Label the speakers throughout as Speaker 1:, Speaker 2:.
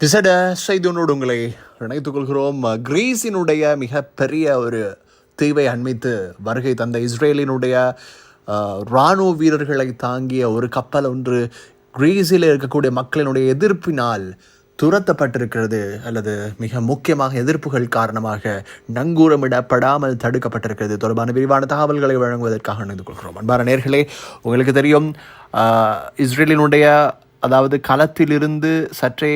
Speaker 1: திசட செய்தியோடு உங்களை இணைத்துக் கொள்கிறோம். கிரீஸினுடைய மிகப்பெரிய ஒரு தீவை அண்மித்து வருகை தந்த இஸ்ரேலினுடைய இராணுவ வீரர்களை தாங்கிய ஒரு கப்பல் ஒன்று கிரீஸில் இருக்கக்கூடிய மக்களினுடைய எதிர்ப்பினால் துரத்தப்பட்டிருக்கிறது அல்லது மிக முக்கியமாக எதிர்ப்புகள் காரணமாக நங்கூரமிடப்படாமல் தடுக்கப்பட்டிருக்கிறது. தொடர்பான விரிவான தகவல்களை வழங்குவதற்காக இணைந்து கொள்கிறோம். அன்பான நேர்களே உங்களுக்கு தெரியும் இஸ்ரேலினுடைய அதாவது களத்திலிருந்து சற்றே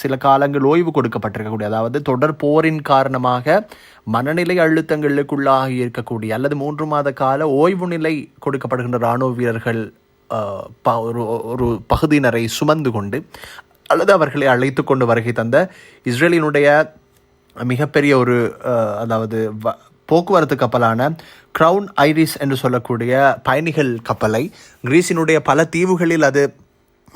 Speaker 1: சில காலங்கள் ஓய்வு கொடுக்கப்பட்டிருக்கக்கூடிய அதாவது தொடர் போரின் காரணமாக மனநிலை அழுத்தங்களுக்குள்ளாக இருக்கக்கூடிய அல்லது மூன்று மாத கால ஓய்வு நிலை கொடுக்கப்படுகின்ற இராணுவ வீரர்கள் ப- ஒரு ஒரு பகுதியினரை சுமந்து கொண்டு அல்லது அவர்களை அழைத்து கொண்டு வருகை தந்த இஸ்ரேலினுடைய மிகப்பெரிய ஒரு அதாவது வ- போக்குவரத்து கப்பலான க்ரவுன் ஐரிஸ் என்று சொல்லக்கூடிய பயணிகள் கப்பலை கிரீஸினுடைய பல தீவுகளில் அது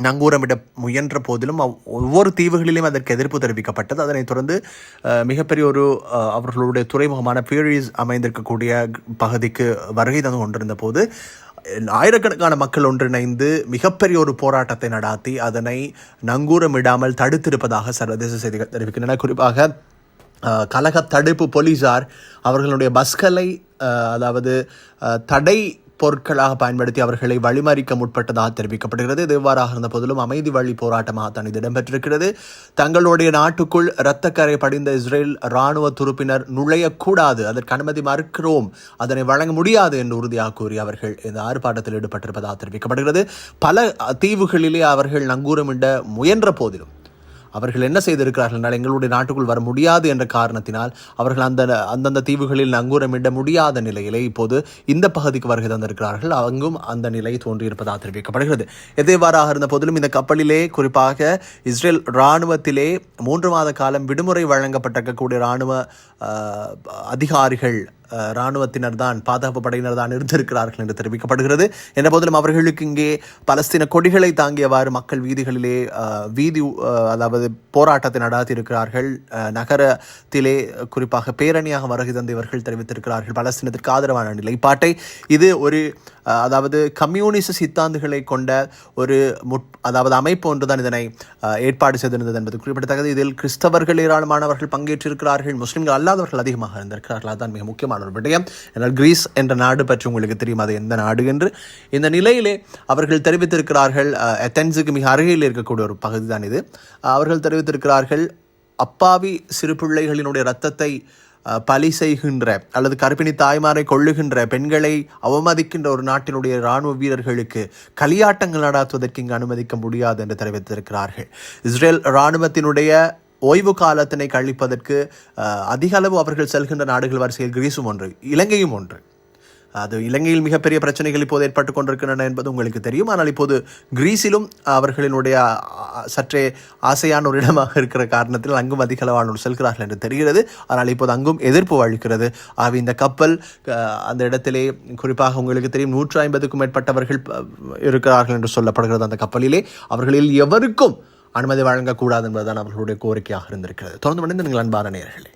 Speaker 1: நங்கூரமிட முயன்ற போதிலும் அவ்- ஒவ்வொரு தீவுகளிலும் அதற்கு எதிர்ப்பு தெரிவிக்கப்பட்டது. அதனைத் தொடர்ந்து மிகப்பெரிய ஒரு அவர்களுடைய துறைமுகமான பியூரிஸ் அமைந்திருக்கக்கூடிய பகுதிக்கு வருகை தந்து கொண்டிருந்த போது ஆயிரக்கணக்கான மக்கள் ஒன்றிணைந்து மிகப்பெரிய ஒரு போராட்டத்தை நடாத்தி அதனை நங்கூரமிடாமல் தடுத்திருப்பதாக சர்வதேச செய்திகள் தெரிவிக்கின்றன. குறிப்பாக கலக தடுப்பு போலீசார் அவர்களுடைய பஸ்களை அதாவது தடை பொருட்களாக பயன்படுத்தி அவர்களை வழிமறிக்க முற்பட்டதாக தெரிவிக்கப்படுகிறது. இது இவ்வாறாக இருந்த போதிலும் அமைதி வழி போராட்டமாக தான் இது இடம்பெற்றிருக்கிறது. தங்களுடைய நாட்டுக்குள் இரத்தக்கரை படிந்த இஸ்ரேல் இராணுவ துருப்பினர் நுழையக்கூடாது. அதற்கு அனுமதி மறுக்கிறோம். அதனை வழங்க முடியாது என்று உறுதியாக கூறி அவர்கள் இந்த ஆர்ப்பாட்டத்தில் ஈடுபட்டிருப்பதாக தெரிவிக்கப்படுகிறது. பல தீவுகளிலே அவர்கள் நங்கூரமிட முயன்ற போதிலும் அவர்கள் என்ன செய்திருக்கிறார்கள் என்றால் எங்களுடைய நாட்டுக்குள் வர முடியாது என்ற காரணத்தினால் அவர்கள் அந்த அந்தந்த தீவுகளில் நங்கூரமிட முடியாத நிலையிலே இப்போது இந்த பகுதிக்கு வருகை தந்திருக்கிறார்கள். அங்கும் அந்த நிலை தோன்றியிருப்பதாக தெரிவிக்கப்படுகிறது. எதேவாறாக இருந்த போதிலும் இந்த கப்பலிலே குறிப்பாக இஸ்ரேல் இராணுவத்திலே மூன்று மாத காலம் விடுமுறை வழங்கப்பட்டிருக்கக்கூடிய இராணுவ அதிகாரிகள் இராணுவத்தினர் தான் பாதுகாப்பு படையினர் தான் இருந்திருக்கிறார்கள் என்று தெரிவிக்கப்படுகிறது. என்ற போதிலும் அவர்களுக்கு இங்கே பலஸ்தீன கொடிகளை தாங்கியவாறு மக்கள் வீதிகளிலே வீதி அதாவது போராட்டத்தை நடாத்தி இருக்கிறார்கள் நகரத்திலே குறிப்பாக பேரணியாக வருகை தந்து இவர்கள் தெரிவித்திருக்கிறார்கள் பலஸ்தீனத்திற்கு ஆதரவான நிலைப்பாட்டை. இது ஒரு அதாவது கம்யூனிச சித்தாந்துகளை கொண்ட ஒரு முட் அதாவது அமைப்பு ஒன்றுதான் இதனை ஏற்பாடு செய்திருந்தது என்பது குறிப்பிடத்தக்கது. இதில் கிறிஸ்தவர்கள் ஏராளமானவர்கள் பங்கேற்றிருக்கிறார்கள். முஸ்லிம்கள் அல்லாதவர்கள் அதிகமாக இருந்திருக்கிறார்கள். அதுதான் மிக முக்கியமான ஒரு விடயம். என்றால் கிரீஸ் என்ற நாடு பற்றி உங்களுக்கு தெரியும். அது எந்த நாடு என்று. இந்த நிலையிலே அவர்கள் தெரிவித்திருக்கிறார்கள் அஹ், மிக அருகில் இருக்கக்கூடிய ஒரு பகுதி தான் இது அவர்கள் தெரிவித்திருக்கிறார்கள் அப்பாவி சிறு பிள்ளைகளினுடைய ரத்தத்தை பலி செய்கின்ற அல்லது கர்ப்பிணி தாய்மாரை கொள்ளுகின்ற பெண்களை அவமதிக்கின்ற ஒரு நாட்டினுடைய இராணுவ வீரர்களுக்கு களியாட்டங்கள் நடாத்துவதற்கு இங்கு அனுமதிக்க முடியாது என்று தெரிவித்திருக்கிறார்கள். இஸ்ரேல் இராணுவத்தினுடைய ஓய்வு காலத்தினை கழிப்பதற்கு அதிக அளவு அவர்கள் செல்கின்ற நாடுகள் வரிசையில் கிரீஸும் ஒன்று இலங்கையும் ஒன்று. அது இலங்கையில் மிகப்பெரிய பிரச்சனைகள் இப்போது ஏற்பட்டு கொண்டிருக்கின்றன என்பது உங்களுக்கு தெரியும். ஆனால் இப்போது கிரீஸிலும் அவர்களினுடைய சற்றே ஆசையான ஒரு இடமாக இருக்கிற காரணத்தில் அங்கும் அதிக அளவானோர் செல்கிறார்கள் என்று தெரிகிறது. ஆனால் இப்போது அங்கும் எதிர்ப்பு அளிக்கிறது ஆக இந்த கப்பல் அந்த இடத்திலே குறிப்பாக உங்களுக்கு தெரியும் நூற்று ஐம்பதுக்கும் மேற்பட்டவர்கள் இருக்கிறார்கள் என்று சொல்லப்படுகிறது அந்த கப்பலிலே. அவர்களில் எவருக்கும் அனுமதி வழங்கக்கூடாது என்பதுதான் அவர்களுடைய கோரிக்கையாக இருந்திருக்கிறது. தொடர்ந்து மணிந்து நீங்கள் அன்பான நேர்களே